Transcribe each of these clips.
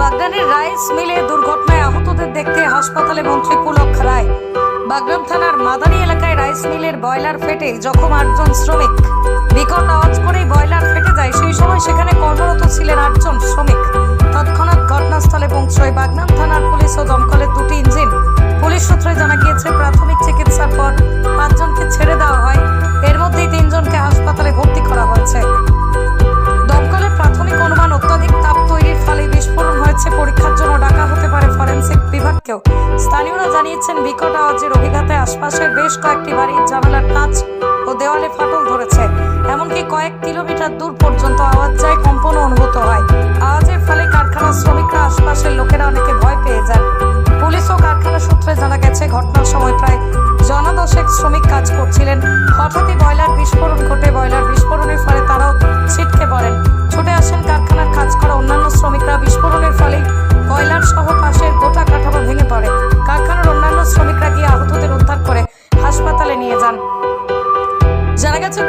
বাগদানের রাইস মিলে দুর্ঘটনায় আহতদের দেখতে হাসপাতালে মন্ত্রী পুলক রায়। বাগরাম থানার মাদারি এলাকায় রাইস মিলের বয়লার ফেটে জখম আটজন শ্রমিক। বিকট আওয়াজ করেই বয়লার ফেটে যায়, সেই সময় সেখানে কর্মরত ছিলেন আটজন শ্রমিক। তৎক্ষণাৎ ঘটনাস্থলে পৌঁছয় বাগনাম থানার পুলিশ ও দমকলের দুটি ইঞ্জিন। পুলিশ সূত্রে জানা গিয়েছে, প্রাথমিক চিকিৎসার পর পাঁচজনকে ছেড়ে দেওয়া হয়। এর মধ্যেই তিনজনকে হাসপাতালে ভর্তি বিকট আওয়াজের অভিঘাতে আশপাশের বেশ কয়েকটি বাড়ির জানালার কাঁচ ও দেওয়ালে ফাটল ধরেছে। এমনকি কয়েক কিলোমিটার দূর পর্যন্ত আওয়াজ যায় কম্পন অনুভূত হয়। আওয়াজের ফলে কারখানার শ্রমিকরা আশপাশের লোকেরা অনেকে ভয় পেয়ে যায় পুলিশ ও কারখানা সূত্রে জানা গেছে, ঘটনার সময় প্রায় জনদশেক শ্রমিক কাজ করছিলেন। হঠাৎই বয়লার বিস্ফোরণ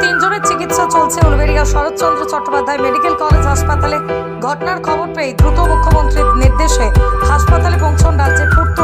তিনজনের চিকিৎসা চলছে। উলবেড়িয়া শরৎচন্দ্র চট্টোপাধ্যায় মেডিকেল কলেজ হাসপাতালে ঘটনার খবর পেয়ে দ্রুত মুখ্যমন্ত্রীর নির্দেশে হাসপাতালে পৌঁছন রাজ্যের পূর্ত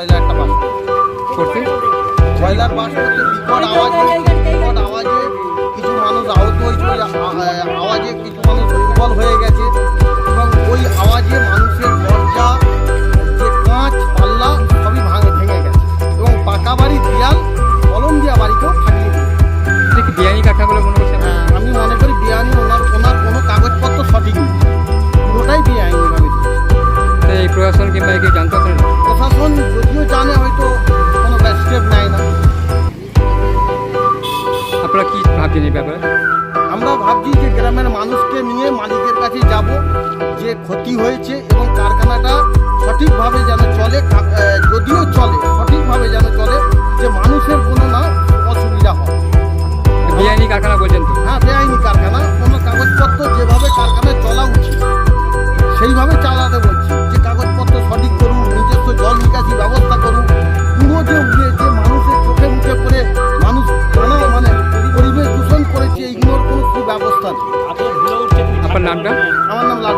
ব্রয়লার একটা বাদ করতে। ব্রয়লার বাস করতে ভাবছেন এই ব্যাপারে? আমরা ভাবছি যে গ্রামের মানুষকে নিয়ে মালিকের কাছে যাব, যে ক্ষতি হয়েছে এবং কারখানাটা সঠিকভাবে যেন চলে যদিও চলে, সঠিকভাবে যেন চলে, যে মানুষের কোনো না অসুবিধা হয় অবস্থান আপনার নামটা? আমার নাম লাল